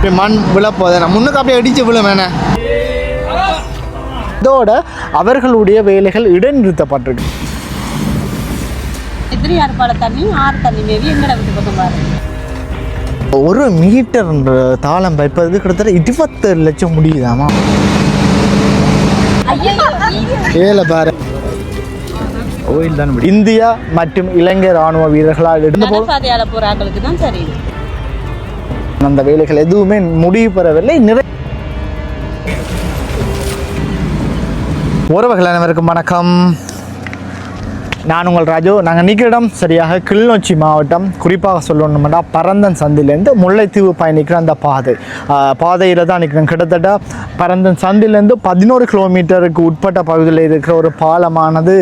இப்படி மண் விழப்போதே நான் முன்னுக்கு அப்படியே அடிச்சு விழும் வேணே இதோட அவர்களுடைய வேலைகள் இடைநிறுத்தப்பட்டிருக்கு எதிரியார் பால தண்ணி ஆறு தண்ணி மேவி எங்கட வீட்டு பக்கம் பாரு. ஒரு மீட்டர் தாளம் வைப்பதுக்கு கிட்டத்தட்ட இருபத்தேழு லட்சம் முடியுதாமா? ஏல பாரு. கோயில் தான் இந்தியா மற்றும் இலங்கை ராணுவ வீரர்களால் போற ஆட்களுக்கு தான் தெரியும். அந்த வேலைகள் எதுவுமே முடிவு பெறவில்லை. நிறை உறவுகள் அனைவருக்கும் வணக்கம். நான் உங்கள் ராஜு. நாங்கள் நிற்கிற இடம் சரியாக கிளிநொச்சி மாவட்டம் குறிப்பாக சொல்லணும்னா பரந்தன் சந்திலேருந்து முல்லைத்தீவு பயணிக்கிற அந்த பாதை. பாதையில் தான் நிற்கிறோம் கிட்டத்தட்ட பரந்தன் சந்திலேருந்து பதினோரு கிலோமீட்டருக்கு உட்பட்ட பகுதியில் இருக்கிற ஒரு பாலமானது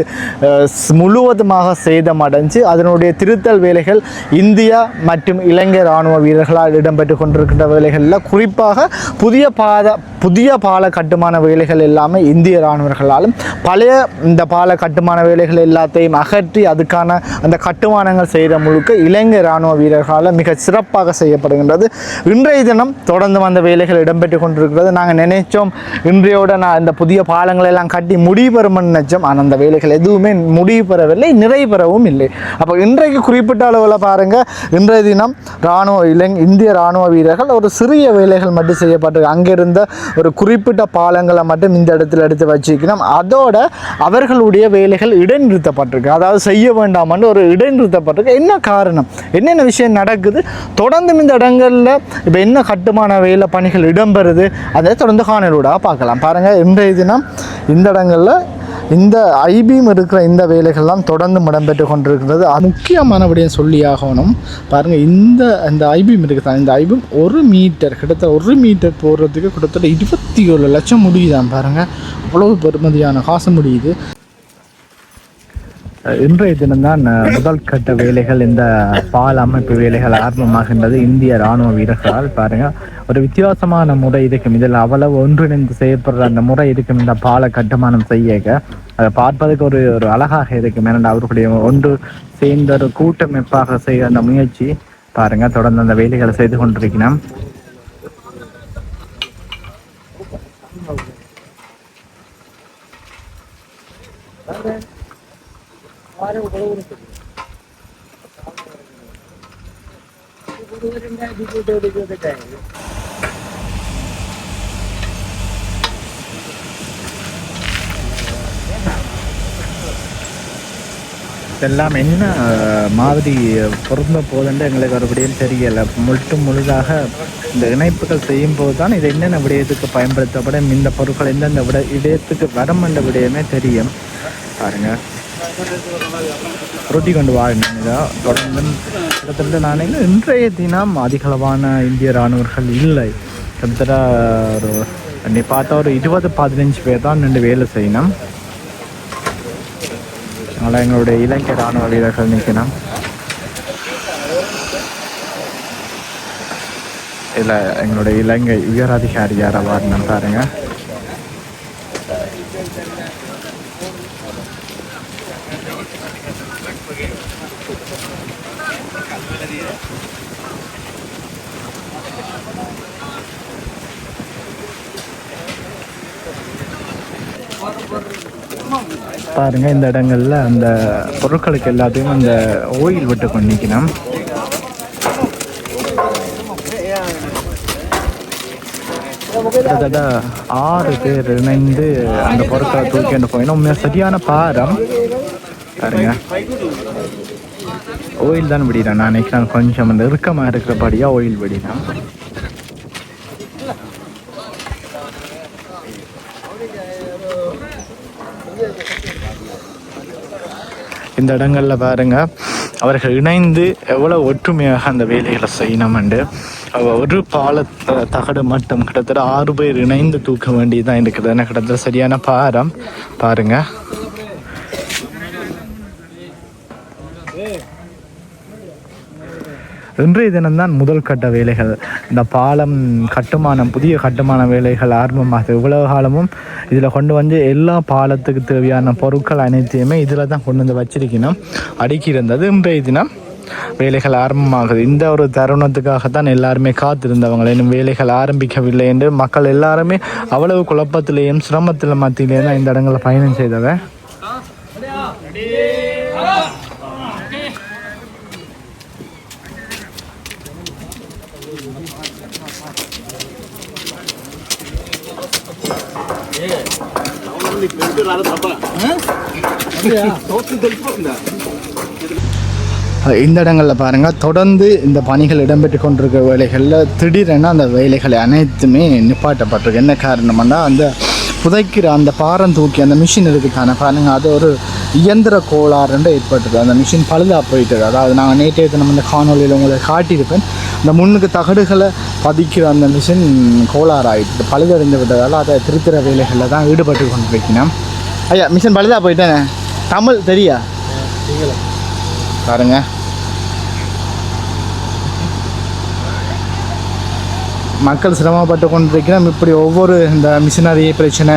முழுவதுமாக ஸ்- முழுவதுமாக சேதமடைஞ்சு அதனுடைய திருத்தல் வேலைகள் இந்தியா மற்றும் இலங்கை இராணுவ வீரர்களால் இடம்பெற்று கொண்டிருக்கின்ற வேலைகளில் குறிப்பாக புதிய பாதை புதிய பால கட்டுமான வேலைகள் எல்லாமே இந்திய இராணுவர்களாலும் பழைய இந்த பால கட்டுமான வேலைகள் எல்லாத்தையும் அகற்றி அதுக்கான அந்த கட்டுமானங்கள் செய்கிற முழுக்க இலங்கை இராணுவ வீரர்களால் மிக சிறப்பாக செய்யப்படுகின்றது. இன்றைய தினம் தொடர்ந்து வந்த வேலைகள் இடம்பெற்று கொண்டிருக்கிறது. நாங்கள் நினைச்சோம் இன்றையோட நான் இந்த புதிய பாலங்களை எல்லாம் கட்டி முடிவு பெறும்னு நினைச்சோம். ஆனால் அந்த வேலைகள் எதுவுமே முடிவு பெறவில்லை நிறைவு பெறவும் இல்லை. அப்போ இன்றைக்கு குறிப்பிட்ட அளவில் பாருங்கள் இன்றைய தினம் இராணுவ இலங்கை இந்திய இராணுவ வீரர்கள் ஒரு சிறிய வேலைகள் மட்டும் செய்யப்பட்டிருக்கு அங்கிருந்த ஒரு குறிப்பிட்ட பாலங்களை மட்டும் இந்த இடத்துல எடுத்து வச்சுக்கணும் அதோட அவர்களுடைய வேலைகள் இடைநிறுத்தப்பட்டிருக்கு. அதாவது செய்ய வேண்டாம்னு ஒரு இடைநிறுத்தப்பட்டிருக்கு. என்ன காரணம்? என்னென்ன விஷயம் நடக்குது? தொடர்ந்து இந்த இடங்களில் இப்போ என்ன கட்டுமான வேலை பணிகள் இடம்பெறுது? அதை தொடர்ந்து காணலூடாக பார்க்கலாம். பாருங்கள் இன்றைய தினம் இந்த இடங்களில் இந்த ஐபிஎம் இருக்கிற இந்த வேலைகள்லாம் தொடர்ந்து இடம்பெற்று கொண்டிருக்கிறது. அது முக்கியமான விடயம் சொல்லி ஆகணும். பாருங்கள் இந்த இந்த ஐபிஎம் இருக்குதான் இந்த ஐபிஎம் ஒரு மீட்டர் கிட்டத்தட்ட ஒரு மீட்டர் போடுறதுக்கு கிட்டத்தட்ட இருபத்தி ஏழு லட்சம் முடியுதான் பாருங்கள் அவ்வளவு பெருமதியான காசு முடியுது. இன்றைய தினம்தான் முதல் கட்ட வேலைகள் இந்த பால் அமைப்பு வேலைகள் ஆரம்பமாகின்றது. இந்திய ராணுவ வீரர்களால் பாருங்க. ஒரு வித்தியாசமான முறை இருக்கும். இதில் அவ்வளவு ஒன்றிணைந்து செய்யப்படுற அந்த முறை இருக்கும். இந்த பாலை கட்டுமானம் செய்ய அதை பார்ப்பதற்கு ஒரு ஒரு அழகாக இருக்கும். ஏனென்றால் அவர்களுடைய ஒன்று சேர்ந்த ஒரு கூட்டமைப்பாக செய்ய அந்த முயற்சி பாருங்க. தொடர்ந்து அந்த வேலைகளை செய்து கொண்டிருக்கிறோம். இதெல்லாம் என்ன மாதிரி பொருந்த போதுன்னு எங்களுக்கு ஒரு விடயம் தெரியல. முழுட்டு முழுதாக இந்த இணைப்புகள் செய்யும் போது தான் இது என்னென்ன விடயத்துக்கு பயன்படுத்தப்படும் இந்த பொருட்கள் எந்தெந்த விட விடயத்துக்கு வரும் என்ற விடயமே தெரியும். பாருங்க. ரொட்டி கொண்டு வாழ்ந்தா தொடர்ந்து கிட்டத்தட்ட நான் என்ன இன்றைய தினம் அதிகளவான இந்திய ராணுவர்கள் இல்லை. கிட்டத்தட்ட ஒரு நீ பார்த்தா ஒரு இருபது பதினஞ்சு பேர் தான் நின்று வேலை செய்யணும். அதனால் எங்களுடைய இலங்கை ராணுவ வீரர்கள் நிற்கணும் இதில் எங்களுடைய இலங்கை உயர் அதிகாரி யாராக வரணும் பாருங்கள் பாருங்க இந்த இடங்கள்ல அந்த பொருட்களுக்கு எல்லாத்தையும் அந்த ஓயில் விட்டு கொண்டு நிற்கணும் கிட்டத்தட்ட ஆறு பேர் இணைந்து அந்த பொருட்களை தூக்கிட்டு போயிடும் உண்மையாக சரியான பாரம். பாருங்க. ஓயில் தான் விடிறேன் நான் நினைக்கிறேன் கொஞ்சம் அந்த இறுக்கமாக இருக்கிறபடியாக ஓயில் விடினேன் இந்த இடங்கள்ல பாருங்க அவர்கள் இணைந்து எவ்வளோ ஒற்றுமையாக அந்த வேலைகளை செய்யணும்ண்டு ஒரு பால தகடு மட்டும் கிட்டத்தட்ட ஆறு பேர் இணைந்து தூக்க வேண்டியதுதான் இருக்குது. ஏன்னா கிட்டத்தட்ட சரியான பாரம். பாருங்க. இன்றைய தினம்தான் முதல் கட்ட வேலைகள். இந்த பாலம் கட்டுமானம் புதிய கட்டுமான வேலைகள் ஆரம்பமாக இவ்வளவு காலமும் இதில் கொண்டு வந்து எல்லா பாலத்துக்கு தேவையான பொருட்கள் அனைத்தையுமே இதில் தான் கொண்டு வந்து வச்சிருக்கணும். அடுக்கி இருந்தது இன்றைய தினம் வேலைகள் ஆரம்பமாகுது. இந்த ஒரு தருணத்துக்காகத்தான் எல்லாருமே காத்திருந்தவங்க. இன்னும் வேலைகள் ஆரம்பிக்கவில்லை என்று மக்கள் எல்லாருமே அவ்வளவு குழப்பத்திலேயும் சிரமத்தில் மத்தியிலேயும் தான் இந்த இடங்களில் பயணம் செய்தவ. இந்த இடங்களில் பாருங்கள் தொடர்ந்து இந்த பணிகள் இடம்பெற்று கொண்டிருக்கிற வேலைகளில் திடீரென அந்த வேலைகள் அனைத்துமே நிப்பாட்டப்பட்டிருக்கு. என்ன காரணம்னா அந்த புதைக்கிற அந்த பாரம் தூக்கி அந்த மிஷின் இருக்குது தானே பாருங்கள் அது ஒரு இயந்திர கோளாறுண்டு ஏற்பட்டது அந்த மிஷின் பழுதாக போயிட்டது அதாவது நாங்கள் நேற்றைய தினம் இந்த காணொலியில் உங்களை காட்டியிருப்பேன். இந்த முன்னுக்கு தகடுகளை பதிக்கிற அந்த மிஷின் கோளாறு ஆகிட்டு பழுதடைந்து விட்டதால் அதை திருத்துற வேலைகளில் தான் ஈடுபட்டு கொண்டிருக்கிறேன் ஐயா மிஷின் பழுதாக போயிட்டேனே? தமிழ் தெரியா? பாருங்க. மக்கள் சிரமப்பட்டு கொண்டிருக்கிறோம் இப்படி ஒவ்வொரு இந்த மிஷினரி பிரச்சனை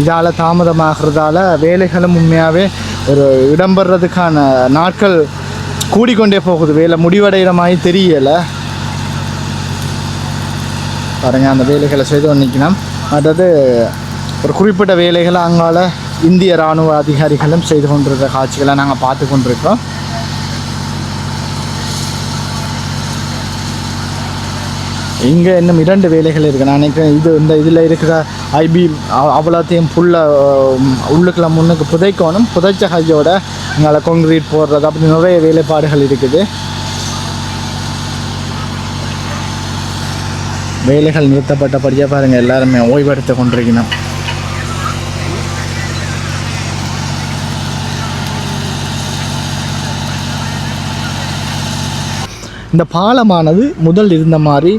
இதால் தாமதமாகிறதால வேலைகளும் உண்மையாகவே ஒரு இடம்பெறதுக்கான நாட்கள் கூடிக்கொண்டே போகுது. வேலை முடிவடைகிற மாதிரி தெரியலை. பாருங்க அந்த வேலைகளை செய்து நிற்கணும் மற்றது ஒரு குறிப்பிட்ட வேலைகளை அங்கால இந்திய இராணுவ அதிகாரிகளும் செய்து கொண்டிருக்கிற காட்சிகளை நாங்கள் பார்த்து கொண்டிருக்கோம் இங்கே இன்னும் இரண்டு வேலைகள் இருக்குது நான் நினைக்கிறேன் இது இந்த இதில் இருக்கிற ஐபி அவ்வளோத்தையும் ஃபுல்லாக உள்ளுக்குள்ள முன்னுக்கு புதைக்கணும். புதைச்ச ஹையோட எங்களால் கொங்கிரீட் போடுறது அப்படி நிறைய வேலைப்பாடுகள் இருக்குது. வேலைகள் நிறுத்தப்பட்டபடியாக பாருங்கள் எல்லாருமே ஓய்வெடுத்து கொண்டிருக்கணும். இந்த பாலமானது முதல் இருந்த மாதிரி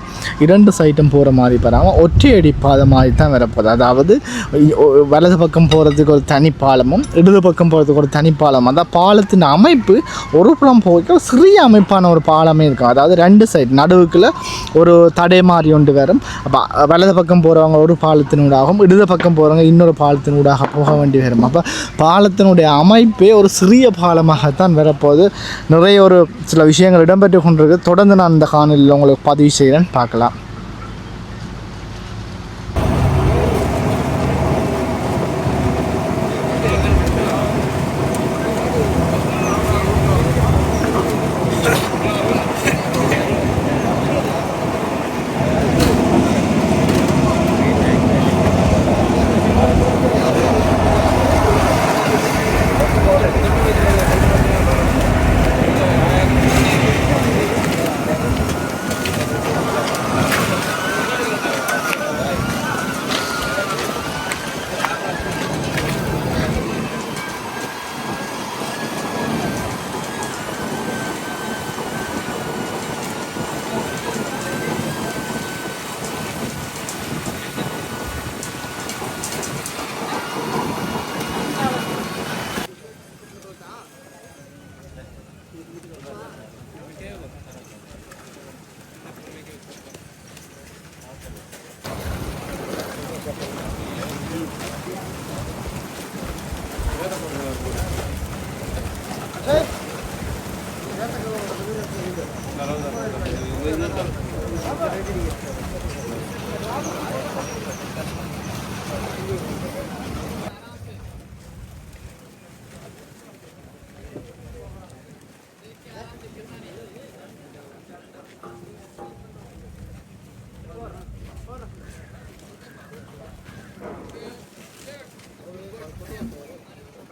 இரண்டு சைட்டும் போகிற மாதிரி பெறாமல் ஒற்றையடி பாதை மாதிரி தான் வரப்போகுது அதாவது வலது பக்கம் போகிறதுக்கு ஒரு தனி பாலமும் இடது பக்கம் போகிறதுக்கு ஒரு தனி பாலம் அந்த பாலத்தின் அமைப்பு ஒரு புறம் போக சிறிய அமைப்பான ஒரு பாலமே இருக்கும். அதாவது ரெண்டு சைடு நடுவுக்குள்ள ஒரு தடை மாதிரி ஒன்று வரும். அப்போ வலது பக்கம் போகிறவங்க ஒரு பாலத்தினூடாகவும் இடது பக்கம் போகிறவங்க இன்னொரு பாலத்தினூடாக போக வேண்டி வரும். அப்போ பாலத்தினுடைய அமைப்பே ஒரு சிறிய பாலமாகத்தான் வரப்போகுது நிறைய ஒரு சில விஷயங்கள் இடம்பெற்று கொண்டிருக்கு. தொடர்ந்து நான் இந்த காணொலியில் உங்களுக்கு பதிவு செய்கிறேன் பார்க்கலாம்.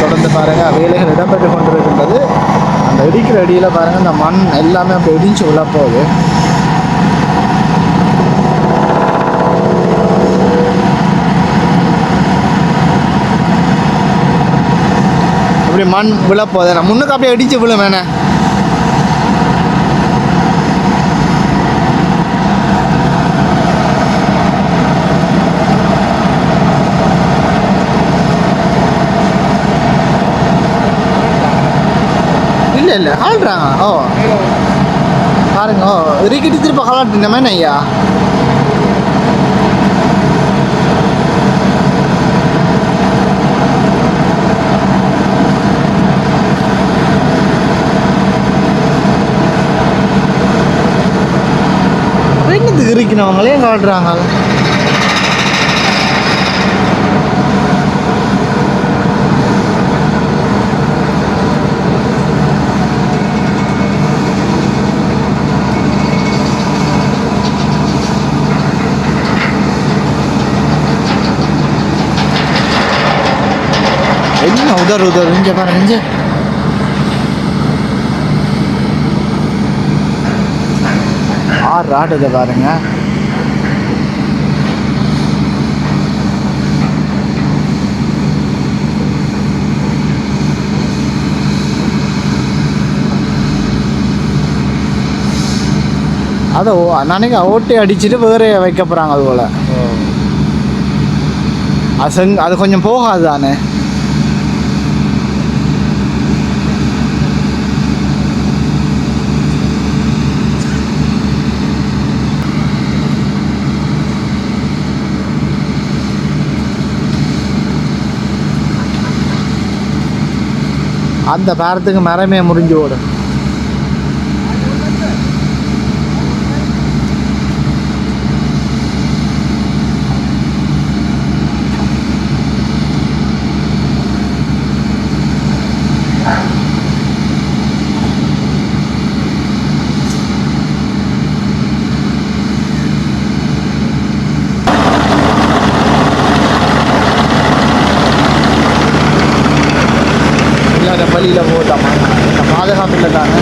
தொடர்ந்து பாருங்கள் வேலைகள் இடம்பெற்று கொண்டிருக்கின்றது அந்த அடியில் பாருங்கள் இந்த மண் எல்லாமே அப்படி இடிஞ்சு உள்ள போகுது. அப்படி மண் விழப்போதே நான் முன்னுக்கு அப்படியே அடிச்சு விழும் வேணே இல்லை இல்லை ஆள்றாங்க. ஓ. பாருங்க ஓ. இறுக்கிட்டு திருப்ப கலாட்டினமே ஐயா. என்னத்துக்கு அவங்களே காட்டுறாங்க என்ன உதர் உதர். இங்க பாருங்க இங்க. ஆறு ஆடுதை பாருங்க. அதை நாளைக்கு ஓட்டி அடிச்சுட்டு வேற வைக்க போகிறாங்க அது போல். அது செங் அது கொஞ்சம் போகாது தானே? அந்த பாரத்துக்கு மரமே முறிஞ்சு ஓடும் போட்டாமா இந்த பாதுகாப்பு இல்லை தானே?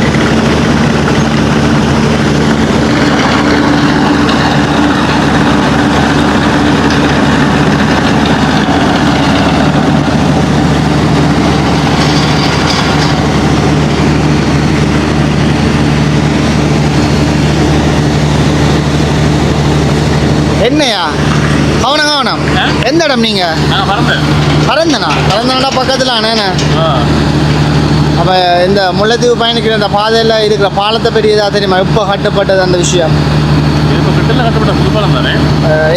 என்னையா? கவனம் கவனம். எந்த இடம் நீங்கள் நான் பறந்தேன். பரந்தனா பக்கத்தில் அண்ணே அப்போ இந்த முல்லைத்தீவு பயணிக்கிற இந்த பாதையில் இருக்கிற பாலத்தை பெரியதா தெரியுமா? எப்போ கட்டப்பட்டது அந்த விஷயம்? இப்போ கட்டப்பட்ட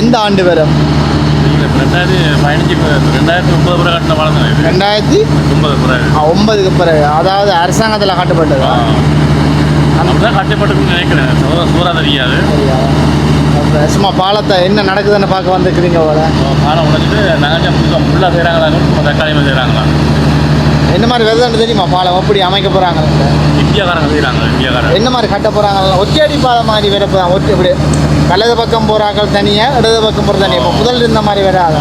எந்த ஆண்டு வரும்? இப்ப ரெண்டாயிரத்தி ஒன்பதுக்கு பிறகு. அதாவது அரசாங்கத்தில் கட்டப்பட்டது? கட்டப்பட்டுன்னு நினைக்கிறேன். தெரியாது சும்மா பாலத்தை என்ன நடக்குதுன்னு பார்க்க வந்துருக்கிறீங்க போல. பாலம் நகைஞ்சா புதுசாக ஃபுல்லாக செய்கிறாங்களா தக்காளியமாக செய்கிறாங்களா என்ன மாதிரி விதன்னு தெரியுமா? பாலம் எப்படி அமைக்க போகிறாங்க இந்தியாக்காரங்க செய்கிறாங்க இந்தியாக்காரங்க. என்ன மாதிரி கட்ட போகிறாங்க ஒற்றையடி பாலம் மாதிரி வரப்போதான் ஒற்றை இப்படி வலது பக்கம் போகிறாக்கள் தனியாக இடது பக்கம் போகிற தனியாக இப்போ முதல்ல இருந்த மாதிரி வராது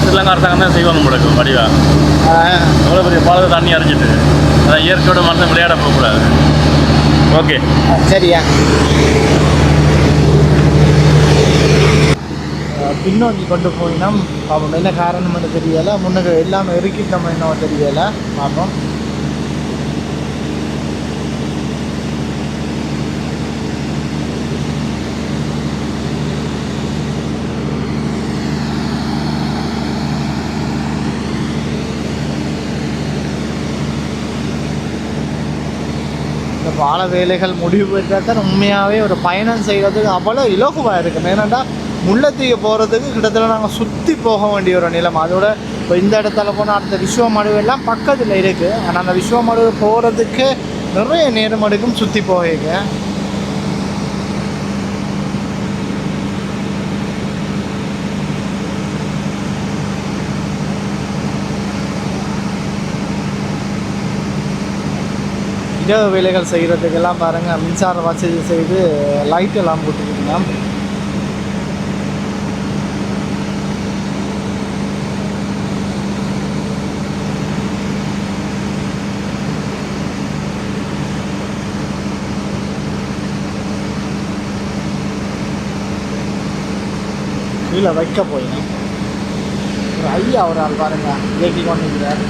ஸ்ரீலங்கா அரசாங்கம் தான் செய்வாங்க முடக்கு வடிவா. எவ்வளோ பெரிய பாலத்தை தண்ணி அரைச்சிட்டு அதான் இயற்கையோட மனசை விளையாட போகக்கூடாது. ஓகே. சரியா. பின்னோக்கி கொண்டு போயினோம் பாப்போம் என்ன காரணம்னு தெரியலை. முன்னுக்கு எல்லாமே இறுக்கிட்டோம் என்ன தெரியலை. பார்ப்போம் இந்த பால வேலைகள் முடிவு பெற்றால் தான் உண்மையாகவே ஒரு பயணம் செய்கிறதுக்கு அவ்வளோ இலகுவாக இருக்கும். ஏன்னாண்டா முல்லைத்தீவு போகிறதுக்கு கிட்டத்தட்ட நாங்கள் சுற்றி போக வேண்டிய ஒரு நிலம். அதோட இப்போ இந்த இடத்துல போனால் அடுத்த விஸ்வமடு எல்லாம் பக்கத்தில் இருக்குது ஆனால் அந்த விஸ்வமடு போகிறதுக்கு நிறைய நேரம் எடுக்கும் சுற்றி போக இரவு வேலைகள் செய்கிறதுக்கெல்லாம் பாருங்கள் மின்சார வசதி செய்து லைட் எல்லாம் போட்டுக்கிட்டீங்க கீழே வைக்க போயிருந்தேன் ஒரு ஐயா ஒரு ஆள் பாருங்க இயக்கி கொண்டிருக்கிறார்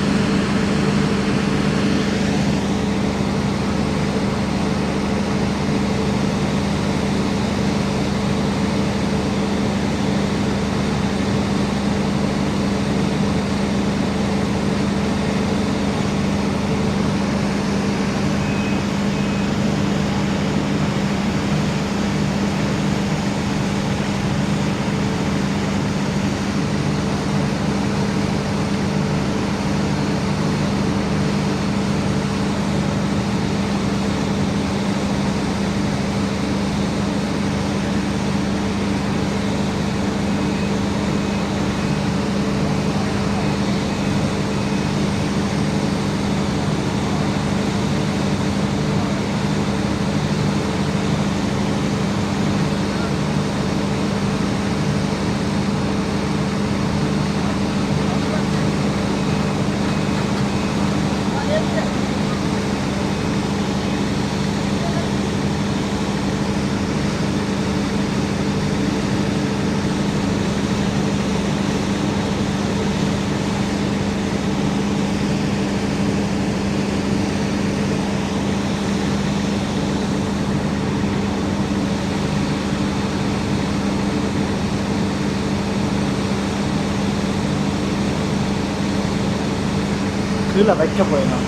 கீழே வைக்க போயிடலாம்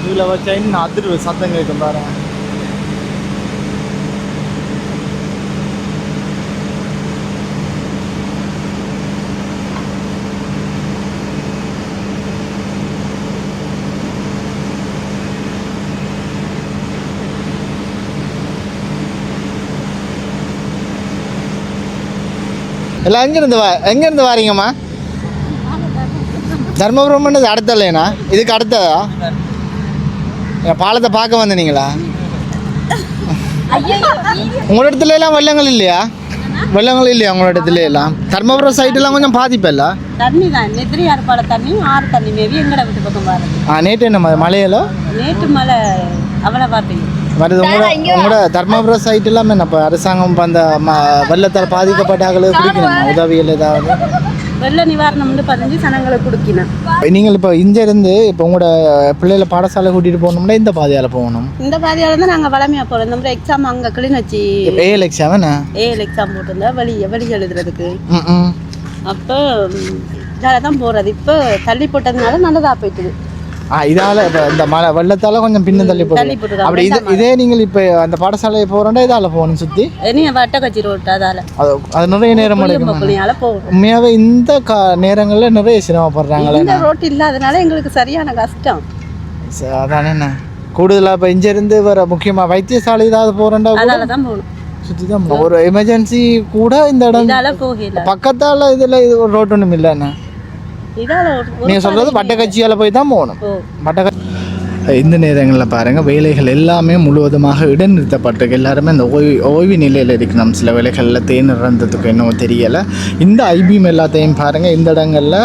கீழே வச்சா இன்னும் அதிர்வு சத்தம் கேட்கும் பாருங்க. எல்லாம் எங்கேருந்து வா எங்கேருந்து வாரீங்கம்மா? தர்மபுரம் பண்ணது அடுத்த இல்லைண்ணா இதுக்கு அடுத்ததா? என் பாலத்தை பார்க்க வந்தீங்களா உங்களோட இடத்துல எல்லாம் வெள்ளங்கள் இல்லையா? வெள்ளங்கள் இல்லையா உங்களோட இடத்துல எல்லாம்? தர்மபுரம் சைட்டெல்லாம் கொஞ்சம் பாதிப்பல்ல? தண்ணி தான் நெத்திரி அறுப்பால தண்ணி ஆறு தண்ணி மேவி எங்கட வீட்டு பக்கம் வருது ஆ நேற்று என்ன மழையில நேற்று மழை அவ்வளவா பெய்யும் வருது உங்களோட உங்களோட தர்மபுரம் சைட் எல்லாம் இப்போ அரசாங்கம் இப்போ அந்த ம வெள்ளத்தால் பாதிக்கப்பட்ட ஆளுக்கு கொடுக்கணும்? உதவிகள் ஏதாவது? வெள்ள நிவாரணம் வந்து பதினஞ்சு சனங்களுக்கு கொடுக்கணும். நீங்கள் இப்போ இங்க இருந்து இப்போ உங்களோட பிள்ளைகளை பாடசாலை கூட்டிகிட்டு போகணும்னா இந்த பாதையால் போகணும்? இந்த பாதியால தான் நாங்கள் வளமையாக போகிறோம் இந்த முறை எக்ஸாம் அங்கே கிளிநொச்சி ஏஎல் எக்ஸாம் என்ன? ஏஎல் எக்ஸாம் போட்டிருந்தா வெளியே வெளி எழுதுறதுக்கு. அப்போ இதால் தான் போகிறது இப்போ தள்ளி போட்டதுனால நல்லதாக போயிட்டுது. ஆ இதால இப்போ இந்த மழை வெள்ளத்தால கொஞ்சம் பின்ன தள்ளி போகுது. அப்படி இது இதே நீங்கள் இப்போ அந்த பாடசாலையை போகிறோண்டா இதால போகணும் சுற்றி வட்டக்கச்சி ரோட்டு அதால் அது அது நிறைய நேரம் உண்மையாகவே இந்த கா நேரங்களில் நிறைய சிரமப்படுறாங்களே இந்த ரோட்டு இல்லாதனால எங்களுக்கு சரியான கஷ்டம். அதானே என்ன? கூடுதலாக இப்போ இங்கேருந்து வர முக்கியமாக வைத்தியசாலை ஏதாவது போகிறோண்டா அதால தான் போகணும். சுற்றி தான். ஒரு எமர்ஜென்சி கூட இந்த இடம் பக்கத்தால் இதில் இது ஒரு ரோட் ஒன்றும் இல்லைண்ணே நீங்கள் சொல்கிறது வட்டக்கட்சியால் போய் தான் போகணும். ஓ. வட்டக்க இந்த நேரங்களில் பாருங்கள் வேலைகள் எல்லாமே முழுவதுமாக இடைநிறுத்தப்பட்டிருக்கு. எல்லாருமே அந்த ஓய்வு ஓய்வு நிலையில் இருக்கணும். சில வேலைகளில் தேன் இறந்ததுக்கு என்னவோ தெரியலை. இந்த ஐபிஎம் எல்லாத்தையும் பாருங்கள் இந்த இடங்களில்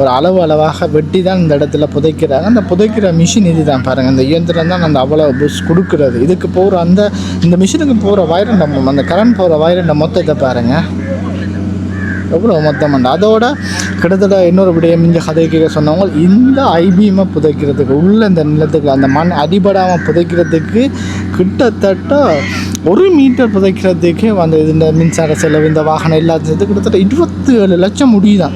ஒரு அளவு அளவாக வெட்டி தான் இந்த இடத்துல புதைக்கிறாங்க. அந்த புதைக்கிற மிஷின் இது தான் பாருங்கள் அந்த இயந்திரம் தான் அந்த அவ்வளோ புஷ் கொடுக்குறது. இதுக்கு போகிற அந்த இந்த மிஷினுக்கு போகிற வயரண்டம் அந்த கரண்ட் போகிற வயரண்ட மொத்தத்தை பாருங்கள் எவ்வளோ மொத்தம் அதோட கிட்டத்தட்ட இன்னொரு விடயம் இங்கே கேட்க சொன்னவங்க இந்த ஐபிஎம்மை புதைக்கிறதுக்கு உள்ள இந்த நிலத்துக்கு அந்த மண் அடிபடாமல் புதைக்கிறதுக்கு கிட்டத்தட்ட ஒரு மீட்டர் புதைக்கிறதுக்கே வந்து இந்த மின்சார செலவு இந்த வாகனம் எல்லாத்தையும் கிட்டத்தட்ட இருபத்தி ஏழு லட்சம் முடியுதான்.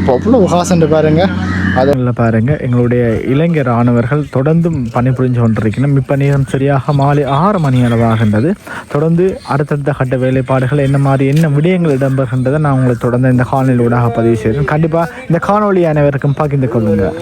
இப்போ அவ்வளோ காசுன்னு பாருங்கள் அதில் பாருங்கள் எங்களுடைய இளைஞர் ராணுவர்கள் தொடர்ந்தும் பணிபுரிஞ்சு கொண்டிருக்கணும் இப்போ நேரம் சரியாக மாலை ஆறு மணி அளவாகின்றது தொடர்ந்து அடுத்தடுத்த கட்ட வேலைப்பாடுகள் என்ன மாதிரி என்ன விடயங்கள் இடம்பெறுகின்றதை நான் உங்களை தொடர்ந்து இந்த காணொலியூடாக பதிவு செய்கிறேன். கண்டிப்பாக இந்த காணொலி அனைவருக்கும் பகிர்ந்து கொள்ளுங்கள்.